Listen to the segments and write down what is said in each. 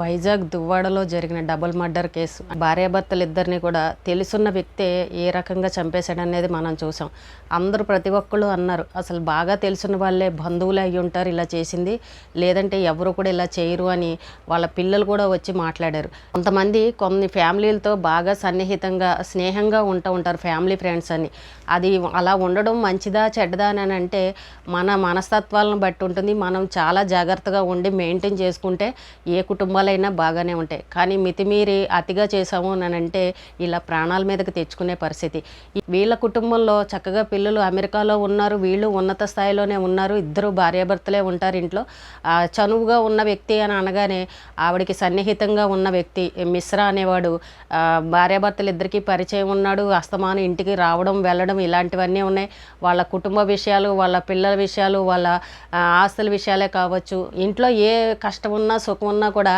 వైజాగ్ దువ్వాడలో జరిగిన double murder case. భార్యాభర్తలు ఇద్దరిని కూడా తెలుసున్న వ్యక్తే ఏ రకంగా చంపేశాడనేది మనం చూసాం. అందరూ ప్రతి ఒక్కళ్ళు అన్నారు అసలు బాగా తెలుసున్న వాళ్ళే బంధువులే అయి ఉంటారు ఇలా చేసింది. లేదంటే ఎవరు కూడా ఇలా చేయరు అని వాళ్ళ పిల్లలు కూడా వచ్చి మాట్లాడారు. కొంతమంది కొన్ని ఫ్యామిలీలతో బాగా సన్నిహితంగా స్నేహంగా ఉంటూ ఉంటారు ఫ్యామిలీ ఫ్రెండ్స్ అని. అది అలా ఉండడం మంచిదా చెడ్డదా అని అంటే మన మనస్తత్వాలను బట్టి ఉంటుంది. మనం చాలా జాగ్రత్తగా ఉండి మెయింటైన్ చేసుకుంటే ఏ లాభాలైనా బాగానే ఉంటాయి. కానీ మితిమీరి అతిగా చేసాము అని అంటే ఇలా ప్రాణాల మీదకి తెచ్చుకునే పరిస్థితి. వీళ్ళ కుటుంబంలో చక్కగా పిల్లలు అమెరికాలో ఉన్నారు వీళ్ళు ఉన్నత స్థాయిలోనే ఉన్నారు ఇద్దరు భార్యాభర్తలే ఉంటారు ఇంట్లో. చనువుగా ఉన్న వ్యక్తి అని అనగానే ఆవిడకి సన్నిహితంగా ఉన్న వ్యక్తి మిశ్రా అనేవాడు భార్యాభర్తలిద్దరికీ భార్యాభర్తలు పరిచయం ఉన్నాడు అస్తమానం ఇంటికి రావడం వెళ్ళడం ఇలాంటివన్నీ ఉన్నాయి. వాళ్ళ కుటుంబ విషయాలు వాళ్ళ పిల్లల విషయాలు వాళ్ళ ఆస్తుల విషయాలే కావచ్చు. ఇంట్లో ఏ కష్టం ఉన్నా సుఖం ఉన్నా కూడా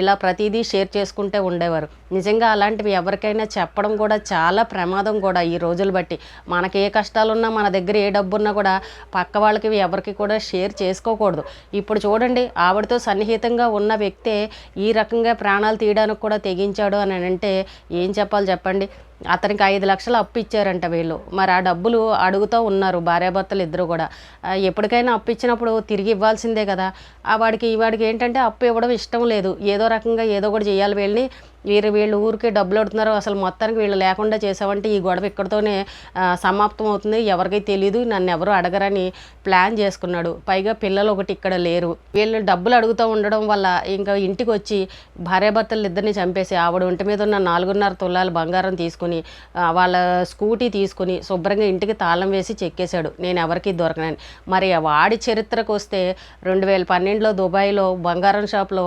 ఇలా ప్రతిదీ షేర్ చేసుకుంటే ఉండేవారు. నిజంగా అలాంటివి ఎవరికైనా చెప్పడం కూడా చాలా ప్రమాదం కూడా ఈ రోజులు బట్టి. మనకి ఏ కష్టాలున్నా మన దగ్గర ఏ డబ్బు ఉన్నా కూడా పక్క వాళ్ళకి ఎవరికి కూడా షేర్ చేసుకోకూడదు. ఇప్పుడు చూడండి ఆవిడతో సన్నిహితంగా ఉన్న వ్యక్తే ఈ రకంగా ప్రాణాలు తీయడానికి కూడా తెగించాడు అని అంటే ఏం చెప్పాలి చెప్పండి? అతనికి ఐదు లక్షలు అప్పు ఇచ్చారంట వీళ్ళు. మరి ఆ డబ్బులు అడుగుతూ ఉన్నారు భార్యాభర్తలు ఇద్దరు కూడా. ఎప్పటికైనా అప్పు ఇచ్చినప్పుడు తిరిగి ఇవ్వాల్సిందే కదా. ఆ వాడికి ఈ వాడికి ఏంటంటే అప్పు ఇవ్వడం ఇష్టం లేదు. ఏదో రకంగా ఏదో ఒకటి చేయాలి వీళ్ళని. వీరు వీళ్ళు ఊరికే డబ్బులు అడుగుతున్నారు. అసలు మొత్తానికి వీళ్ళు లేకుండా చేసావంటే ఈ గొడవ ఇక్కడితోనే సమాప్తం అవుతుంది. ఎవరికి తెలియదు నన్ను ఎవరు అడగరని ప్లాన్ చేసుకున్నాడు. పైగా పిల్లలు ఒకటి ఇక్కడ లేరు. వీళ్ళు డబ్బులు అడుగుతూ ఉండడం వల్ల ఇంకా ఇంటికి వచ్చి భార్యాభర్తలు ఇద్దరిని చంపేసి ఆవిడ ఒంటి మీద ఉన్న నాలుగున్నర తులాలు బంగారం తీసుకుని వాళ్ళ స్కూటీ తీసుకుని శుభ్రంగా ఇంటికి తాళం వేసి చెక్కేశాడు. నేను ఎవరికి దొరకనని. మరి వాడి చరిత్రకు వస్తే రెండు వేల పన్నెండులో దుబాయ్లో బంగారం షాప్లో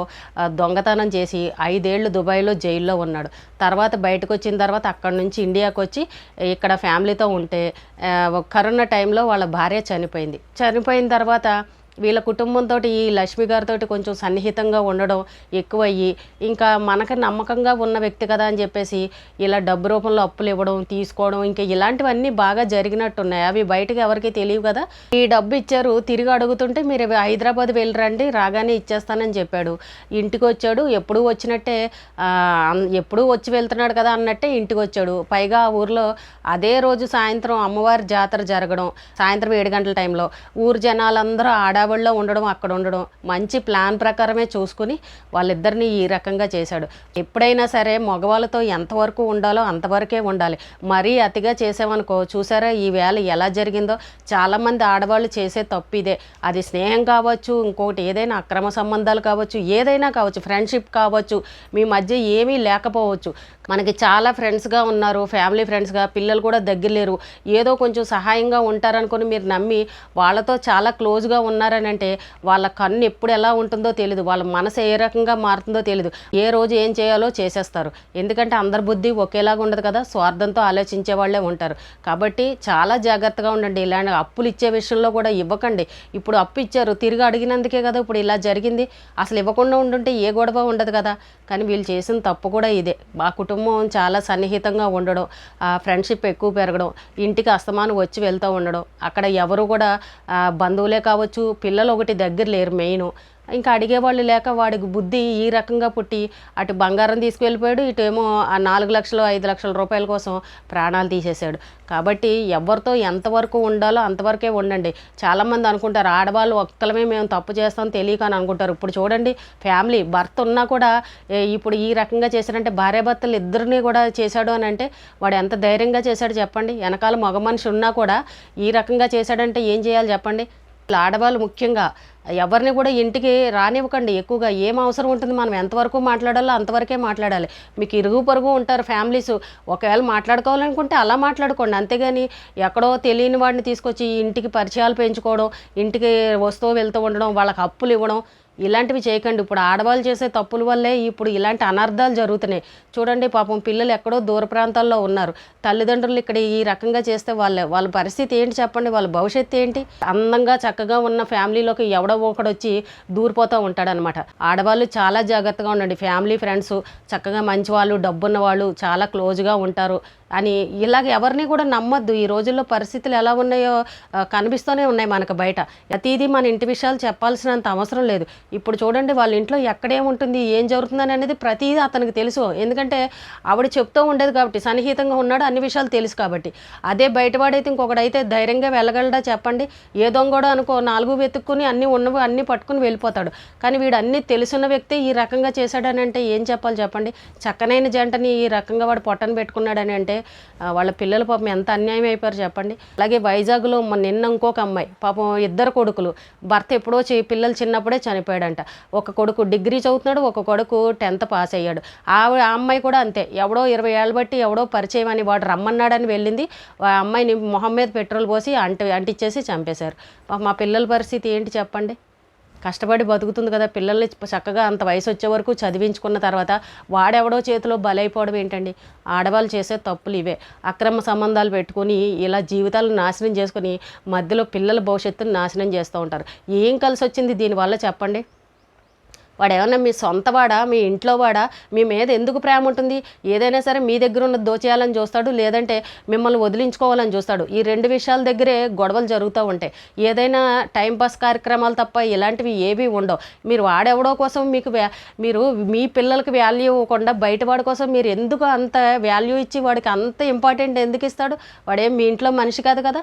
దొంగతనం చేసి ఐదేళ్ళు దుబాయ్లో జైల్లో ఉన్నాడు. తర్వాత బయటకు వచ్చిన తర్వాత అక్కడ నుంచి ఇండియాకి వచ్చి ఇక్కడ ఫ్యామిలీతో ఉంటే కరోనా టైంలో వాళ్ళ భార్య చనిపోయింది. చనిపోయిన తర్వాత వీళ్ళ కుటుంబంతో ఈ లక్ష్మి గారితో కొంచెం సన్నిహితంగా ఉండడం ఎక్కువయ్యి ఇంకా మనకు నమ్మకంగా ఉన్న వ్యక్తి కదా అని చెప్పేసి ఇలా డబ్బు రూపంలో అప్పులు ఇవ్వడం తీసుకోవడం ఇంకా ఇలాంటివన్నీ బాగా జరిగినట్టున్నాయి. అవి బయటకు ఎవరికి తెలియవు కదా. ఈ డబ్బు ఇచ్చారు తిరిగి అడుగుతుంటే మీరు హైదరాబాద్ వెళ్ళరండి రాగానే ఇచ్చేస్తానని చెప్పాడు. ఇంటికి వచ్చాడు ఎప్పుడూ వచ్చినట్టే ఎప్పుడూ వచ్చి వెళ్తున్నాడు కదా అన్నట్టే ఇంటికి వచ్చాడు. పైగా ఆ ఊర్లో అదే రోజు సాయంత్రం అమ్మవారి జాతర జరగడం సాయంత్రం ఏడు గంటల టైంలో. ఊరు జనాలందరూ ఆడ హడావుడిలో ఉండడం అక్కడ ఉండడం మంచి ప్లాన్ ప్రకారమే చూసుకుని వాళ్ళిద్దరిని ఈ రకంగా చేశాడు. ఎప్పుడైనా సరే మగవాళ్ళతో ఎంతవరకు ఉండాలో అంతవరకే ఉండాలి. మరీ అతిగా చేసామనుకో చూసారా ఈ వేళ ఎలా జరిగిందో? చాలామంది ఆడవాళ్ళు చేసే తప్పు ఇదే. అది స్నేహం కావచ్చు ఇంకొకటి ఏదైనా అక్రమ సంబంధాలు కావచ్చు ఏదైనా కావచ్చు ఫ్రెండ్షిప్ కావచ్చు మీ మధ్య ఏమీ లేకపోవచ్చు. మనకి చాలా ఫ్రెండ్స్గా ఉన్నారు ఫ్యామిలీ ఫ్రెండ్స్గా పిల్లలు కూడా దగ్గర లేరు. ఏదో కొంచెం సహాయంగా ఉంటారనుకుని మీరు నమ్మి వాళ్ళతో చాలా క్లోజ్గా ఉన్నారు. ఉన్నారని అంటే వాళ్ళ కన్ను ఎప్పుడు ఎలా ఉంటుందో తెలియదు వాళ్ళ మనసు ఏ రకంగా మారుతుందో తెలియదు ఏ రోజు ఏం చేయాలో చేసేస్తారు. ఎందుకంటే అందరి బుద్ధి ఒకేలాగా ఉండదు కదా. స్వార్థంతో ఆలోచించే వాళ్ళే ఉంటారు. కాబట్టి చాలా జాగ్రత్తగా ఉండండి. ఇలాంటి అప్పులు ఇచ్చే విషయంలో కూడా ఇవ్వకండి. ఇప్పుడు అప్పు ఇచ్చారు. తిరిగి అడిగినందుకే కదా ఇప్పుడు ఇలా జరిగింది. అసలు ఇవ్వకుండా ఉండుంటే ఏ గొడవ ఉండదు కదా. కానీ వీళ్ళు చేసిన తప్పు కూడా ఇదే. మా కుటుంబం చాలా సన్నిహితంగా ఉండడం ఫ్రెండ్షిప్ ఎక్కువ పెరగడం ఇంటికి అస్తమానం వచ్చి వెళ్తూ ఉండడం అక్కడ ఎవరు కూడా బంధువులే కావచ్చు పిల్లలు ఒకటి దగ్గర లేరు మెయిన్. ఇంకా అడిగేవాళ్ళు లేక వాడికి బుద్ధి ఈ రకంగా పుట్టి అటు బంగారం తీసుకువెళ్ళిపోయాడు ఇటు ఏమో ఆ నాలుగు లక్షలు ఐదు లక్షల రూపాయల కోసం ప్రాణాలు తీసేశాడు. కాబట్టి ఎవరితో ఎంతవరకు ఉండాలో అంతవరకే ఉండండి. చాలామంది అనుకుంటారు ఆడవాళ్ళు ఒక్కలమే మేము తప్పు చేస్తాం తెలియక అని అనుకుంటారు. ఇప్పుడు చూడండి ఫ్యామిలీ భర్త ఉన్నా కూడా ఇప్పుడు ఈ రకంగా చేశాడంటే భార్యాభర్తలు ఇద్దరిని కూడా చేశాడు అని అంటే వాడు ఎంత ధైర్యంగా చేశాడు చెప్పండి. వెనకాల మగ మనిషి ఉన్నా కూడా ఈ రకంగా చేశాడంటే ఏం చేయాలి చెప్పండి? ఆడవాళ్ళు ముఖ్యంగా ఎవరిని కూడా ఇంటికి రానివ్వకండి. ఎక్కువగా ఏం అవసరం ఉంటుంది? మనం ఎంతవరకు మాట్లాడాలో అంతవరకే మాట్లాడాలి. మీకు ఇరుగు పొరుగు ఉంటారు ఫ్యామిలీస్. ఒకవేళ మాట్లాడుకోవాలనుకుంటే అలా మాట్లాడుకోండి. అంతేగాని ఎక్కడో తెలియని వాడిని తీసుకొచ్చి ఇంటికి పరిచయాలు పెంచుకోవడం ఇంటికి వస్తూ వెళ్తూ ఉండడం వాళ్ళకి అప్పులు ఇవ్వడం ఇలాంటివి చేయకండి. ఇప్పుడు ఆడవాళ్ళు చేసే తప్పుల వల్లే ఇప్పుడు ఇలాంటి అనర్థాలు జరుగుతున్నాయి. చూడండి పాపం పిల్లలు ఎక్కడో దూర ప్రాంతాల్లో ఉన్నారు. తల్లిదండ్రులు ఇక్కడ ఈ రకంగా చేస్తే వాళ్ళ వాళ్ళ పరిస్థితి ఏంటి చెప్పండి? వాళ్ళ భవిష్యత్తు ఏంటి? అందంగా చక్కగా ఉన్న ఫ్యామిలీలోకి ఎవడో ఒకడు వచ్చి దూరిపోతూ ఉంటాడనమాట. ఆడవాళ్ళు చాలా జాగ్రత్తగా ఉండండి. ఫ్యామిలీ ఫ్రెండ్స్ చక్కగా మంచి వాళ్ళు డబ్బున్న వాళ్ళు చాలా క్లోజ్గా ఉంటారు. అని ఇలాగ ఎవరిని కూడా నమ్మద్దు. ఈ రోజుల్లో పరిస్థితులు ఎలా ఉన్నాయో కనిపిస్తూనే ఉన్నాయి మనకు బయట. ప్రతిదీ మన ఇంటి విషయాలు చెప్పాల్సినంత అవసరం లేదు. ఇప్పుడు చూడండి వాళ్ళ ఇంట్లో ఎక్కడేముంటుంది ఏం జరుగుతుందని అనేది ప్రతిదీ అతనికి తెలుసు. ఎందుకంటే ఆవిడ చెప్తూ ఉండేది కాబట్టి సన్నిహితంగా ఉన్నాడు అన్ని విషయాలు తెలుసు కాబట్టి. అదే బయటవాడైతే ఇంకొకడైతే ధైర్యంగా వెళ్ళగలడా చెప్పండి. ఏ దొంగడో అనుకో నాలుగు వెతుక్కుని అన్నీ ఉన్నవి అన్నీ పట్టుకుని వెళ్ళిపోతాడు. కానీ వీడు అన్నీ తెలుసున్న వ్యక్తి ఈ రకంగా చేశాడని అంటే ఏం చెప్పాలి చెప్పండి? చక్కనైన జంటని ఈ రకంగా వాడు పొట్టను పెట్టుకున్నాడని అంటే వాళ్ళ పిల్లలు పాపం ఎంత అన్యాయం అయిపోయారు చెప్పండి. అలాగే వైజాగ్లో నిన్న ఇంకొక అమ్మాయి పాపం ఇద్దరు కొడుకులు భర్త ఎప్పుడో చే పిల్లలు చిన్నప్పుడే చనిపోయాడంట. ఒక కొడుకు డిగ్రీ చదువుతున్నాడు ఒక కొడుకు టెన్త్ పాస్ అయ్యాడు. ఆ అమ్మాయి కూడా అంతే. ఎవడో ఇరవై ఏళ్ళు బట్టి ఎవడో పరిచయం అని వాడు రమ్మన్నాడని వెళ్ళింది. ఆ అమ్మాయిని మొహం మీద పెట్రోల్ పోసి అంట అంటించేసి చంపేశారు. పాపం మా పిల్లల పరిస్థితి ఏంటి చెప్పండి? కష్టపడి బతుకుతుంది కదా. పిల్లల్ని చక్కగా అంత వయసు వచ్చే వరకు చదివించుకున్న తర్వాత వాడెవడో చేతిలో బలైపోవడం ఏంటండి? ఆడవాళ్ళు చేసే తప్పులు ఇవే. అక్రమ సంబంధాలు పెట్టుకొని ఇలా జీవితాలను నాశనం చేసుకొని మధ్యలో పిల్లల భవిష్యత్తును నాశనం చేస్తూ ఉంటారు. ఏం కలిసి వచ్చింది దీనివల్ల చెప్పండి? వాడు ఏమన్నా మీ సొంత వాడా మీ ఇంట్లో వాడా మీ మీద ఎందుకు ప్రేమ ఉంటుంది? ఏదైనా సరే మీ దగ్గర ఉన్న దోచేయాలని చూస్తాడు లేదంటే మిమ్మల్ని వదిలించుకోవాలని చూస్తాడు. ఈ రెండు విషయాల దగ్గరే గొడవలు జరుగుతూ ఉంటాయి. ఏదైనా టైంపాస్ కార్యక్రమాలు తప్ప ఇలాంటివి ఏవి ఉండవు. మీరు వాడెవడో కోసం మీకు మీరు మీ పిల్లలకి వాల్యూ ఇవ్వకుండా బయట వాడి కోసం మీరు ఎందుకు అంత వాల్యూ ఇచ్చి వాడికి అంత ఇంపార్టెంట్ ఎందుకు ఇస్తాడు? వాడేం మీ ఇంట్లో మనిషి కాదు కదా?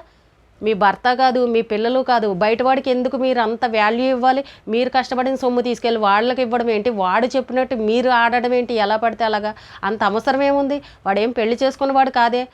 మీ భర్త కాదు మీ పిల్లలు కాదు బయటవాడికి ఎందుకు మీరు అంత వాల్యూ ఇవ్వాలి? మీరు కష్టపడిన సొమ్ము తీసుకెళ్ళి వాళ్ళకి ఇవ్వడం ఏంటి? వాడు చెప్పినట్టు మీరు ఆడడం ఏంటి? ఎలా పడితే అలాగా? అంత అవసరం ఏముంది? వాడు ఏం పెళ్ళి చేసుకున్నవాడు కాదే.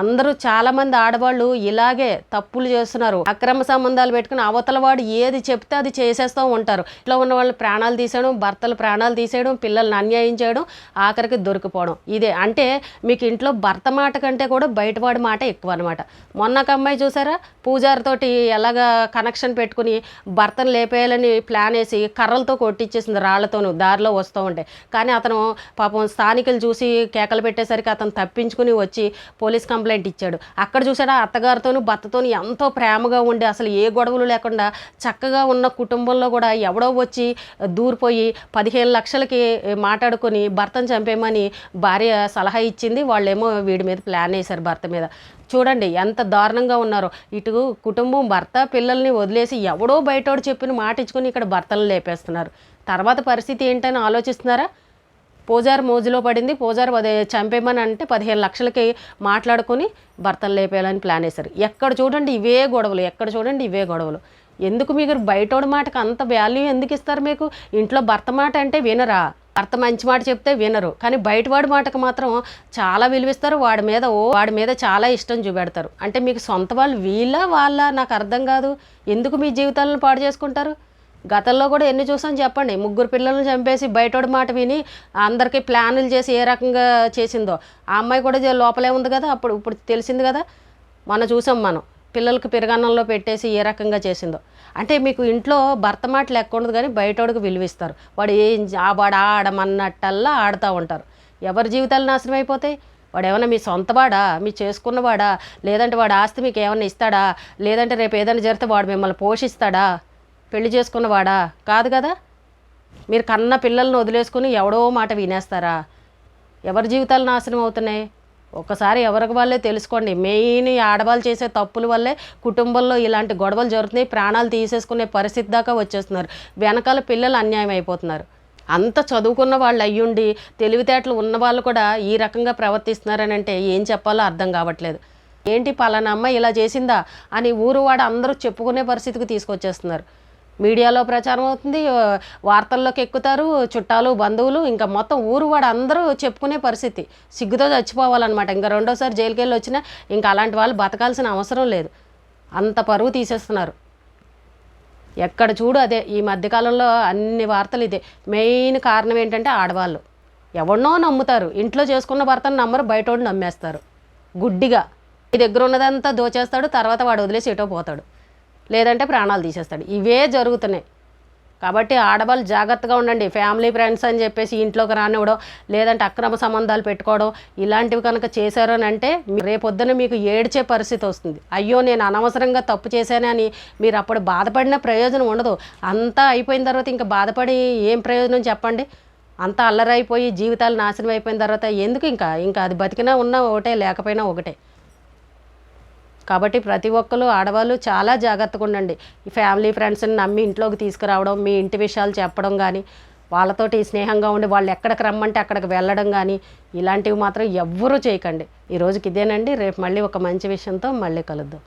అందరూ చాలామంది ఆడవాళ్ళు ఇలాగే తప్పులు చేస్తున్నారు. అక్రమ సంబంధాలు పెట్టుకుని అవతల వాడు ఏది చెప్తే అది చేసేస్తూ ఉంటారు. ఇంట్లో ఉన్న వాళ్ళు ప్రాణాలు తీసేయడం భర్తలు ప్రాణాలు తీసేయడం పిల్లల్ని అన్యాయం చేయడం ఆఖరికి దొరికిపోవడం. ఇదే అంటే మీకు ఇంట్లో భర్త మాట కంటే కూడా బయటవాడి మాట ఎక్కువ అనమాట మొన్న ఒక అమ్మాయి చూసారా? పూజారితోటి ఎలాగా కనెక్షన్ పెట్టుకుని భర్తను లేపేయాలని ప్లాన్ వేసి కర్రలతో కొట్టించేసింది రాళ్ళతోనూ దారిలో వస్తూ ఉంటే. కానీ అతను పాపం స్థానికులు చూసి కేకలు పెట్టేసరికి అతను తప్పించుకుని వచ్చి పోలీస్ కంప్లైంట్ కంప్లైంట్ ఇచ్చాడు. అక్కడ చూసాడా అత్తగారితోనూ భర్తతోనూ ఎంతో ప్రేమగా ఉండి అసలు ఏ గొడవలు లేకుండా చక్కగా ఉన్న కుటుంబంలో కూడా ఎవడో వచ్చి దూరిపోయి పదిహేను లక్షలకి మాట్లాడుకొని భర్తను చంపేయమని భార్య సలహా ఇచ్చింది. వాళ్ళేమో వీడి మీద ప్లాన్ వేశారు భర్త మీద. చూడండి ఎంత దారుణంగా ఉన్నారో. ఇటు కుటుంబం భర్త పిల్లల్ని వదిలేసి ఎవడో బయటోడు చెప్పిన మాట ఇచ్చుకొని ఇక్కడ భర్తలను లేపేస్తున్నారు. తర్వాత పరిస్థితి ఏంటని ఆలోచిస్తున్నారా? పూజారి మోజులో పడింది. పూజారి పది చంపేమని అంటే పదిహేను లక్షలకి మాట్లాడుకొని భర్తలు లేపేయాలని ప్లాన్ వేశారు. ఎక్కడ చూడండి ఇవే గొడవలు ఎక్కడ చూడండి ఇవే గొడవలు. ఎందుకు మీకు బయటోడి మాటకు అంత వాల్యూ ఎందుకు ఇస్తారు మీకు? ఇంట్లో భర్త మాట అంటే వినరా? భర్త మంచి మాట చెప్తే వినరు. కానీ బయటవాడి మాటకు మాత్రం చాలా విలువిస్తారు. వాడి మీద ఓ వాడి మీద చాలా ఇష్టం చూపెడతారు. అంటే మీకు సొంత వాళ్ళు వీళ్ళ వాళ్ళ? నాకు అర్థం కాదు. ఎందుకు మీ జీవితాలను పాడు చేసుకుంటారు? గతంలో కూడా ఎన్ని చూసాం చెప్పండి. ముగ్గురు పిల్లల్ని చంపేసి బయటోడి మాట విని అందరికీ ప్లాన్లు చేసి ఏ రకంగా చేసిందో. ఆ అమ్మాయి కూడా లోపలే ఉంది కదా అప్పుడు ఇప్పుడు తెలిసింది కదా. మనం చూసాం మనం. పిల్లలకు పెరగన్నంలో పెట్టేసి ఏ రకంగా చేసిందో. అంటే మీకు ఇంట్లో భర్త మాట లెక్క ఉండదు కానీ బయటోడికి విలువిస్తారు. వాడు ఏం ఆ వాడు ఆడమన్నట్టల్లా ఆడుతూ ఉంటారు. ఎవరి జీవితాలు నాశనం అయిపోతాయి? వాడు ఏమైనా మీ సొంతవాడా మీ చేసుకున్నవాడా లేదంటే వాడు ఆస్తి మీకు ఏమైనా ఇస్తాడా? లేదంటే రేపు ఏదైనా జరిగితే వాడు మిమ్మల్ని పోషిస్తాడా? పెళ్ళి చేసుకున్నవాడా? కాదు కదా. మీరు కన్న పిల్లల్ని వదిలేసుకుని ఎవడో మాట వినేస్తారా? ఎవరి జీవితాలు నాశనం అవుతున్నాయి? ఒకసారి ఎవరికి వాళ్ళే తెలుసుకోండి. మెయిన్ ఆడవాళ్ళు చేసే తప్పుల వల్లే కుటుంబంలో ఇలాంటి గొడవలు జరుగుతున్నాయి. ప్రాణాలు తీసేసుకునే పరిస్థితి దాకా వచ్చేస్తున్నారు. వెనకాల పిల్లలు అన్యాయం అయిపోతున్నారు. అంత చదువుకున్న వాళ్ళు అయ్యుండి తెలివితేటలు ఉన్న వాళ్ళు కూడా ఈ రకంగా ప్రవర్తిస్తున్నారని అంటే ఏం చెప్పాలో అర్థం కావట్లేదు. ఏంటి పలానా అమ్మ ఇలా చేసిందా? అని ఊరు వాడు అందరూ చెప్పుకునే పరిస్థితికి తీసుకొచ్చేస్తున్నారు. మీడియాలో ప్రచారం అవుతుంది వార్తల్లోకి ఎక్కుతారు చుట్టాలు బంధువులు ఇంకా మొత్తం ఊరు వాడు అందరూ చెప్పుకునే పరిస్థితి. సిగ్గుతో చచ్చిపోవాలన్నమాట. ఇంకా రెండోసారి జైలుకి వెళ్ళి వచ్చినా ఇంకా అలాంటి వాళ్ళు బతకాల్సిన అవసరం లేదు. అంత పరువు తీసేస్తున్నారు. ఎక్కడ చూడు అదే ఈ మధ్యకాలంలో అన్ని వార్తలు ఇదే. మెయిన్ కారణం ఏంటంటే ఆడవాళ్ళు. ఎవరినో నమ్ముతారు. ఇంట్లో చేసుకున్న భర్తను నమ్మరు బయట నమ్మేస్తారు. గుడ్డిగా. ఈ దగ్గర ఉన్నదంతా దోచేస్తాడు తర్వాత వాడు వదిలేసి ఎటో పోతాడు. లేదంటే ప్రాణాలు తీసేస్తాడు. ఇవే జరుగుతున్నాయి. కాబట్టి ఆడవాళ్ళు జాగ్రత్తగా ఉండండి. ఫ్యామిలీ ఫ్రెండ్స్ అని చెప్పేసి ఇంట్లోకి రానివ్వడం లేదంటే అక్రమ సంబంధాలు పెట్టుకోవడం ఇలాంటివి కనుక చేశారు అని అంటే రేపొద్దున మీకు ఏడ్చే పరిస్థితి వస్తుంది. అయ్యో నేను అనవసరంగా తప్పు చేశానని మీరు అప్పుడు బాధపడిన ప్రయోజనం ఉండదు. అంతా అయిపోయిన తర్వాత ఇంకా బాధపడి ఏం ప్రయోజనం చెప్పండి? అంతా అల్లరైపోయి జీవితాలు నాశనం అయిపోయిన తర్వాత ఎందుకు ఇంకా? ఇంకా అది బతికినా ఉన్నా ఒకటే లేకపోయినా ఒకటే. కాబట్టి ప్రతి ఒక్కరు ఆడవాళ్ళు చాలా జాగ్రత్తగా ఉండండి. ఈ ఫ్యామిలీ ఫ్రెండ్స్ని నమ్మి ఇంట్లోకి తీసుకురావడం మీ ఇంటి విషయాలు చెప్పడం కానీ వాళ్ళతోటి స్నేహంగా ఉండి వాళ్ళు ఎక్కడికి రమ్మంటే అక్కడికి వెళ్ళడం కానీ ఇలాంటివి మాత్రం ఎవ్వరూ చేయకండి. ఈ రోజుకి ఇదేనండి. రేపు మళ్ళీ ఒక మంచి విషయంతో మళ్ళీ కలుద్దాం.